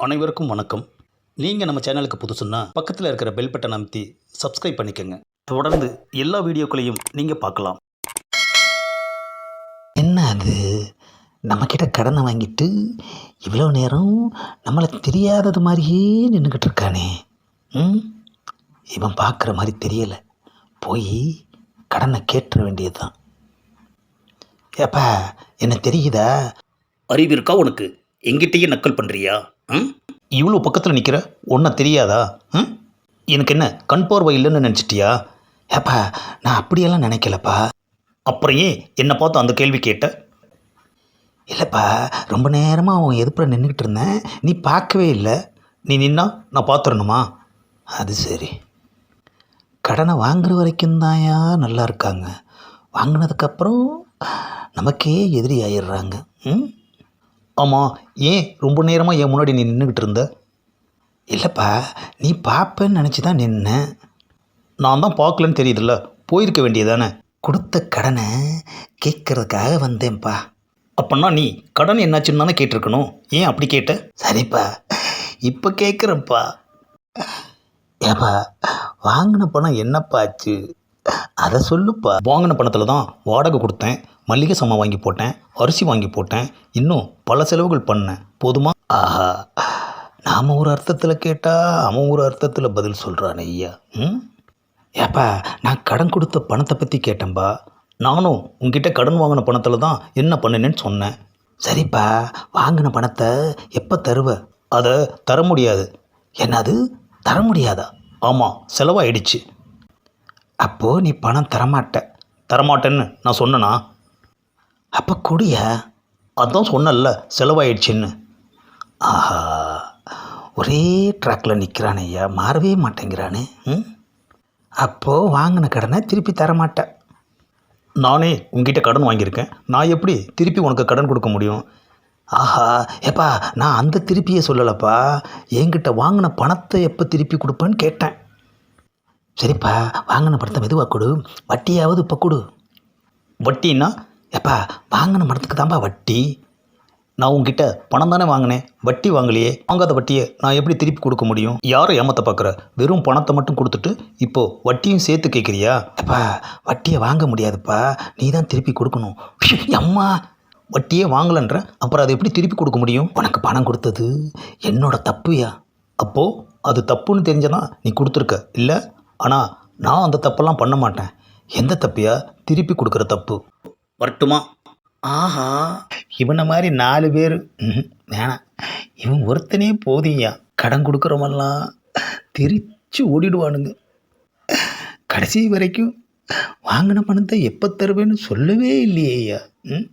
அனைவருக்கும் வணக்கம். நீங்கள் நம்ம சேனலுக்கு புதுசுன்னா பக்கத்தில் இருக்கிற பெல் பட்டனை அமைத்தி சப்ஸ்கிரைப் பண்ணிக்கோங்க. தொடர்ந்து எல்லா வீடியோக்களையும் நீங்கள் பார்க்கலாம். என்ன அது? நம்மக்கிட்ட கடனை வாங்கிட்டு இவ்வளோ நேரம் நம்மளை தெரியாதது மாதிரியே நின்றுக்கிட்டு இருக்கானே. ம்? இவன் பார்க்குற மாதிரி தெரியலை. போய் கடனை கேட்டுற வேண்டியது தான் ஏப்பா என்ன தெரியுதா? அறிவு இருக்கா உனக்கு? எங்கிட்டயே நக்கல் பண்ணுறியா ம்? இவ்வளோ பக்கத்தில் நிற்கிற ஒன்றை தெரியாதா? ம்? எனக்கு என்ன கண் பார்வை இல்லைன்னு நினச்சிட்டியா? ஏப்பா நான் அப்படியெல்லாம் நினைக்கலப்பா. அப்புறம் ஏன் என்னை பார்த்து அந்த கேள்வி கேட்ட? இல்லைப்பா ரொம்ப நேரமாக அவன் எதுப்புற நின்றுக்கிட்டு இருந்தேன். நீ பார்க்கவே இல்லை. நீ நின்னா நான் பார்த்துடணுமா? அது சரி. கடனை வாங்குற வரைக்கும் தான்யா நல்லா இருக்காங்க. வாங்கினதுக்கப்புறம் நமக்கே எதிரி ஆயிடுறாங்க. ம்? ஆமாம் ஏன் ரொம்ப நேரமாக என் முன்னாடி நீ நின்றுக்கிட்டு இருந்த? இல்லைப்பா நீ பார்ப்பேன்னு நினச்சி தான் நின்னேன் நான் தான் பார்க்கலன்னு தெரியுதுல்ல போயிருக்க வேண்டியதானே? கொடுத்த கடனை கேட்குறதுக்காக வந்தேன்ப்பா. அப்போன்னா நீ கடன் என்னாச்சுன்னு தானே கேட்டிருக்கணும்? ஏன் அப்படி கேட்ட? சரிப்பா இப்போ கேட்குறப்பா ஏப்பா வாங்கின பணம் என்னப்பா ஆச்சு? அதை சொல்லுப்பா. வாங்கின பணத்தில் தான் வாடகை கொடுத்தேன். மளிகை சாமான் வாங்கி போட்டேன் அரிசி வாங்கி போட்டேன் இன்னும் பல செலவுகள் பண்ணேன். போதுமா? ஆஹா. நாம் ஒரு அர்த்தத்தில் கேட்டால் அவன் ஒரு அர்த்தத்தில் பதில் சொல்கிறான் ஐயா. ம்? ஏப்பா நான் கடன் கொடுத்த பணத்தை பற்றி கேட்டேன்பா. நானும் உங்ககிட்ட கடன் வாங்கின பணத்தில் தான் என்ன பண்ணினேன்னு சொன்னேன். சரிப்பா வாங்கின பணத்தை எப்போ தருவ? அதை தர முடியாது. என்னது? தர முடியாதா? ஆமாம் செலவாயிடுச்சு. அப்போது நீ பணம் தரமாட்ட. தரமாட்டேன்னு நான் சொன்னேனா? அப்போ கொடிய அதான் சொன்னேன்ல செலவாயிடுச்சின்னு. ஆஹா ஒரே ட்ராக்கில் நிற்கிறானே ஐயா மாறவே மாட்டேங்கிறானே ம்? அப்போது வாங்கின கடனை திருப்பி தரமாட்டேன் நானே உங்ககிட்ட கடன் வாங்கியிருக்கேன். நான் எப்படி திருப்பி உனக்கு கடன் கொடுக்க முடியும்? ஆஹா ஏப்பா நான் அந்த திருப்பியே சொல்லலப்பா. என்கிட்ட வாங்கின பணத்தை எப்போ திருப்பி கொடுப்பேன்னு கேட்டேன். சரிப்பா வாங்கின பணத்தை மெதுவாக கொடு. வட்டியாவது இப்போ கொடு. வட்டின்னா ஏப்பா வாங்கின பணத்துக்கு தான்ப்பா வட்டி? நான் உங்ககிட்ட பணம் தானே வாங்கினேன். வட்டி வாங்கலையே. வாங்காத வட்டியை நான் எப்படி திருப்பி கொடுக்க முடியும்? யாரை ஏமாத்த பார்க்குற? வெறும் பணத்தை மட்டும் கொடுத்துட்டு இப்போ வட்டியும் சேர்த்து கேட்குறியா? அப்பா வட்டியை வாங்க முடியாதுப்பா. நீ தான் திருப்பி கொடுக்கணும். அம்மா. வட்டியே வாங்கலன்ற அப்புறம் அதை எப்படி திருப்பி கொடுக்க முடியும்? உனக்கு பணம் கொடுத்தது. என்னோட தப்புயா? அப்போது அது தப்புன்னு தெரிஞ்சனா நீ கொடுத்துருக்க இல்லை? ஆனால் நான் அந்த தப்பெல்லாம் பண்ண மாட்டேன். எந்த தப்பையா? திருப்பி கொடுக்குற தப்பு. வரட்டுமா? ஆஹா இவனை மாதிரி நாலு பேர் வேணாம் இவன் ஒருத்தனே போதியா? கடன் கொடுக்குறவெல்லாம் தெரிச்சு ஓடிடுவானுங்க. கடைசி வரைக்கும் வாங்கின பணத்தை எப்போ தருவேன்னு சொல்லவே இல்லையே ஐயா. ம்?